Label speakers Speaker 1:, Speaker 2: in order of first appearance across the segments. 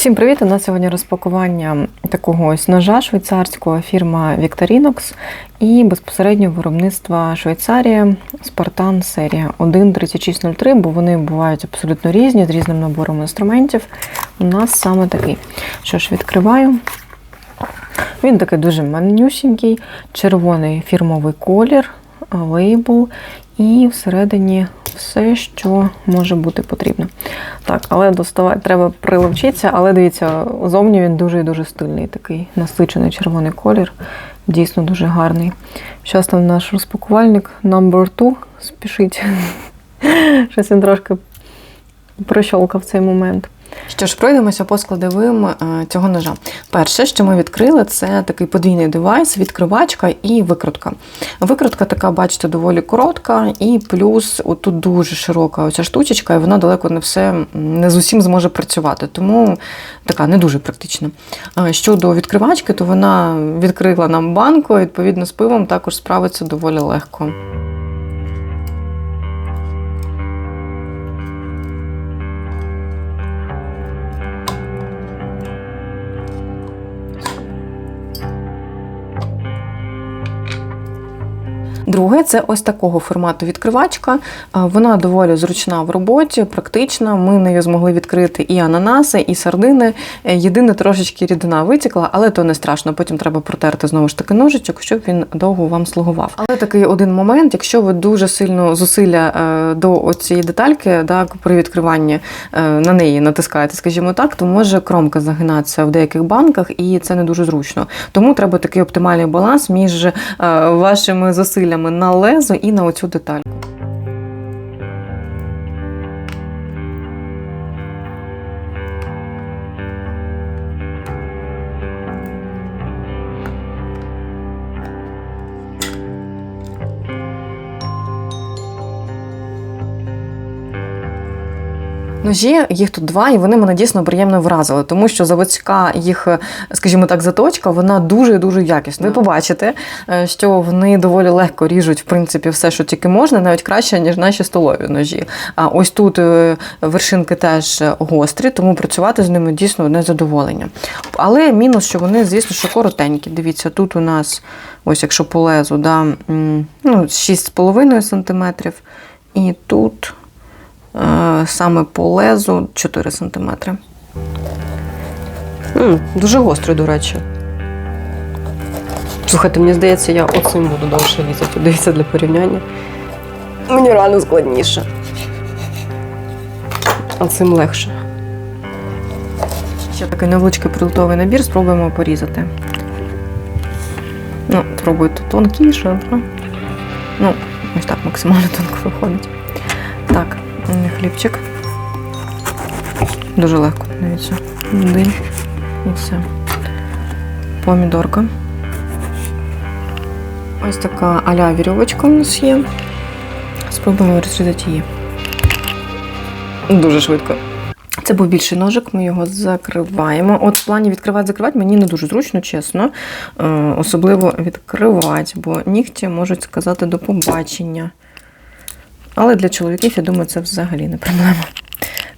Speaker 1: Всім привіт! У нас сьогодні розпакування такого ось ножа швейцарського фірма Victorinox і безпосередньо виробництва Швейцарія Spartan серія 13603, бо вони бувають абсолютно різні з різним набором інструментів. У нас саме такий. Що ж, відкриваю. Він такий дуже манюсінький, червоний фірмовий колір, лейбл і всередині все, що може бути потрібно. Так, але доставати треба приловчитися, але дивіться, зовні він дуже і дуже стильний, такий насичений червоний колір. Дійсно дуже гарний. Зараз там наш розпакувальник number 2 спішить. Щось він трошки прощолкав цей момент.
Speaker 2: Що ж, пройдемося по складовим е, цього ножа. Перше, що ми відкрили, це такий подвійний девайс, відкривачка і викрутка. Викрутка така, бачите, доволі коротка, і плюс тут дуже широка оця штучечка, і вона далеко не все не з усім зможе працювати, тому така не дуже практична. Е, Щодо відкривачки, то вона відкрила нам банку, відповідно, з пивом також справиться доволі легко. Друге, це ось такого формату відкривачка. Вона доволі зручна в роботі, практична. Ми нею змогли відкрити і ананаси, і сардини. Е, Єдине, трошечки рідина витікла, але то не страшно. Потім треба протерти знову ж таки ножичок, щоб він довго вам слугував. Але такий один момент, якщо ви дуже сильно зусилля е, до цієї детальки, так, при відкриванні е, на неї натискаєте, скажімо так, то може кромка загинатися в деяких банках, і це не дуже зручно. Тому треба такий оптимальний баланс між вашими зусиллями на лезо і на оцю детальку. Ножі, їх тут два, і вони мене дійсно приємно вразили, тому що заводська їх, скажімо так, заточка, вона дуже дуже якісна. Ви побачите, е, що вони доволі легко ріжуть, в принципі, все, що тільки можна, навіть краще, ніж наші столові ножі. А ось тут е, вершинки теж гострі, тому працювати з ними дійсно одне задоволення. Але мінус, що вони, звісно, що коротенькі. Дивіться, тут у нас, ось якщо по лезу, да, ну, 6,5 см, і тут. Е, саме по лезу 4 см.
Speaker 1: М, дуже гострий, до речі. Слухайте, мені здається, я оцим буду довше різати. Дивіться для порівняння. Мені реально складніше. А цим легше.
Speaker 2: Ще такий невеличкий продуктовий набір, спробуємо порізати. Ну, спробуйте тонкіше, да? Ну, ось так максимально тонко виходить. Так, хлібчик. Дуже легко, дивіться. Один і все. Помідорка. Ось така аля вірьовочка у нас є. Спробуємо розрізати її. Дуже швидко. Це був більший ножик, ми його закриваємо. От в плані відкривати-закривати мені не дуже зручно, чесно. Е, Особливо відкривати, бо нігті можуть сказати до побачення. Але для чоловіків, я думаю, це взагалі не проблема.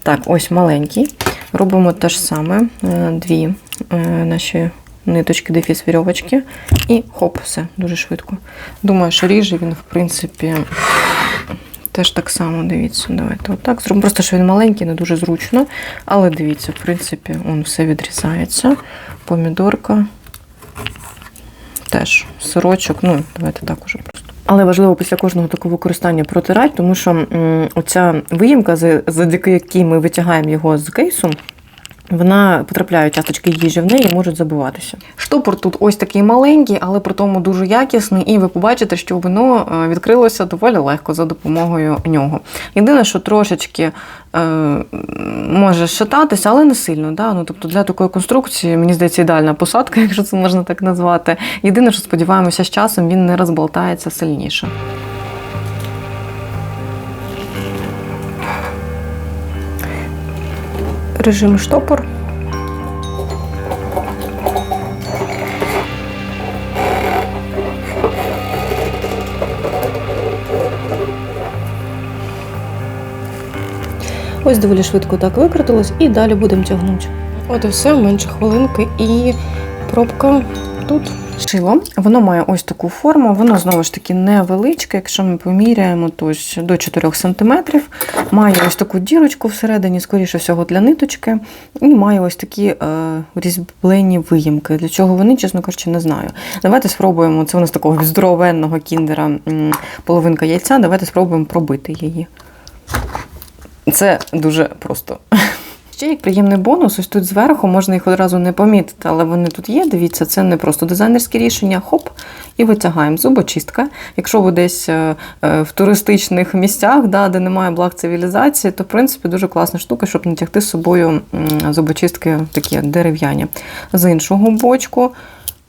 Speaker 2: Так, ось маленький. Робимо те ж саме. Е, Дві е, наші ниточки, дефіс вірьовочки. І хоп, все, дуже швидко. Думаю, що ріже він, в принципі, теж так само, дивіться, давайте отак зробимо. Просто що він маленький, не дуже зручно. Але дивіться, в принципі, он все відрізається. Помідорка. Теж сирочок, ну, давайте так уже. Але важливо після кожного такого використання протирати, тому що оця виїмка, за- завдяки якій ми витягаємо його з кейсу, вона потрапляють часточки їжі в неї і можуть забуватися. Штопор тут ось такий маленький, але при тому дуже якісний, і ви побачите, що воно е, відкрилося доволі легко за допомогою нього. Єдине, що трошечки е, може шататися, але не сильно. Да? Ну, тобто для такої конструкції, мені здається, ідеальна посадка, якщо це можна так назвати. Єдине, що сподіваємося, з часом він не розболтається сильніше.
Speaker 1: Режим штопор. Ось доволі швидко так викрутилось і далі будемо тягнути.
Speaker 3: От і все, менше хвилинки і пробка тут.
Speaker 2: Шило, воно має ось таку форму, воно знову ж таки невеличке, якщо ми поміряємо, то до 4 см. Має ось таку дірочку всередині, скоріше всього, для ниточки, і має ось такі е, різьблені виїмки. Для чого вони, чесно кажучи, не знаю. Давайте спробуємо. Це у нас такого здоровенного кіндера половинка яйця. Давайте спробуємо пробити її. Це дуже просто. Ще як приємний бонус, ось тут зверху можна їх одразу не помітити, але вони тут є. Дивіться, це не просто дизайнерське рішення. Хоп, і витягаємо. Зубочистка. Якщо ви десь е, е, в туристичних місцях, да, де немає благ цивілізації, то в принципі дуже класна штука, щоб не тягти з собою зубочистки такі дерев'яні. З іншого бочку.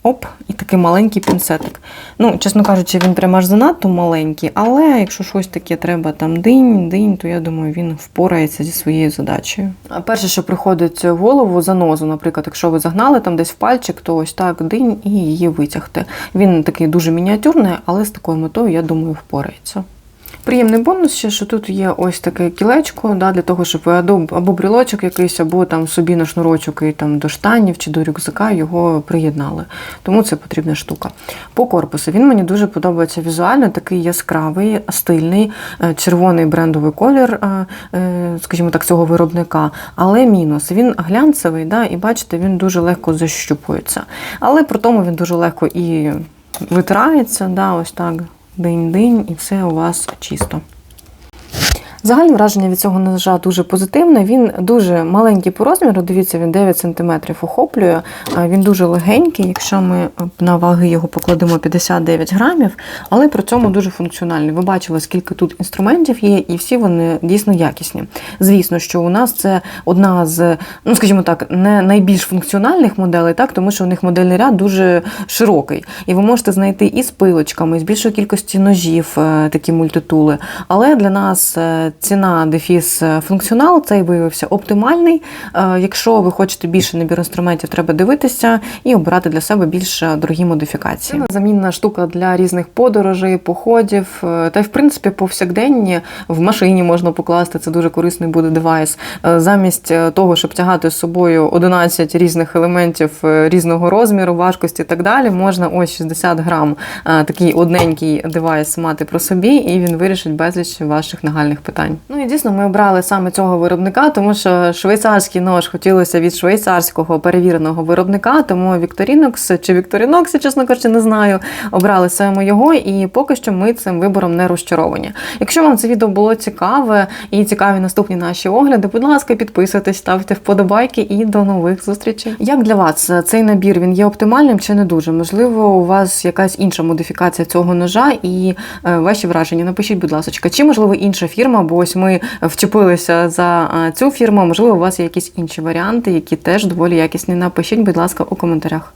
Speaker 2: Оп, і такий маленький пінцетик. Ну, чесно кажучи, він прямо аж занадто маленький, але якщо щось таке треба там динь, динь, то я думаю, він впорається зі своєю задачею. Перше, що приходить в голову, занозу, наприклад, якщо ви загнали там десь в пальчик, то ось так динь і її витягти. Він такий дуже мініатюрний, але з такою метою, я думаю, впорається. Приємний бонус ще, що тут є ось таке кілечко, да, для того, щоб або, або брілочок якийсь, або там собі на шнурочок і там до штанів чи до рюкзака його приєднали. Тому це потрібна штука. По корпусу він мені дуже подобається візуально, такий яскравий, стильний, е, червоний брендовий колір, е, е, скажімо так, цього виробника. Але мінус, він глянцевий, да, і бачите, він дуже легко защупується. Але при тому він дуже легко і витирається, да, ось так динь-динь, і все у вас чисто. Загальне враження від цього ножа дуже позитивне. Він дуже маленький по розміру. Дивіться, він 9 см охоплює. Він дуже легенький, якщо ми на ваги його покладемо 59 грамів, але при цьому дуже функціональний. Ви бачили, скільки тут інструментів є, і всі вони дійсно якісні. Звісно, що у нас це одна з, ну скажімо так, не найбільш функціональних моделей, так тому що у них модельний ряд дуже широкий. І ви можете знайти і з пилочками, і з більшої кількості ножів, е, такі мультитули. Але для нас е, ціна дефіс е, функціонал цей виявився оптимальний. Е, Якщо ви хочете більше набір інструментів, треба дивитися і обирати для себе більш е, дорогі модифікації. Це замінна штука для різних подорожей, походів, та й в принципі повсякденні в машині можна покласти. Це дуже корисний буде девайс. Замість того, щоб тягати з собою 11 різних елементів різного розміру, важкості і так далі, можна ось 60 грам такий одненький девайс мати про собі, і він вирішить безліч ваших нагальних питань. Ну і дійсно, ми обрали саме цього виробника, тому що швейцарський нож хотілося від швейцарського перевіреного виробника, тому Victorinox чи Victorinox, чесно кажучи, не знаю. Обрали саме його, і поки що ми цим вибором не розчаровані. Якщо вам це відео було цікаве і цікаві наступні наші огляди, будь ласка, підписуйтесь, ставте вподобайки і до нових зустрічей. Як для вас цей набір він є оптимальним чи не дуже? Можливо, у вас якась інша модифікація цього ножа і е, ваші враження. Напишіть, будь ласка, чи можливо інша фірма, бо ось ми вчепилися за цю фірму. Можливо, у вас є якісь інші варіанти, які теж доволі якісні. Напишіть, будь ласка, у коментарях.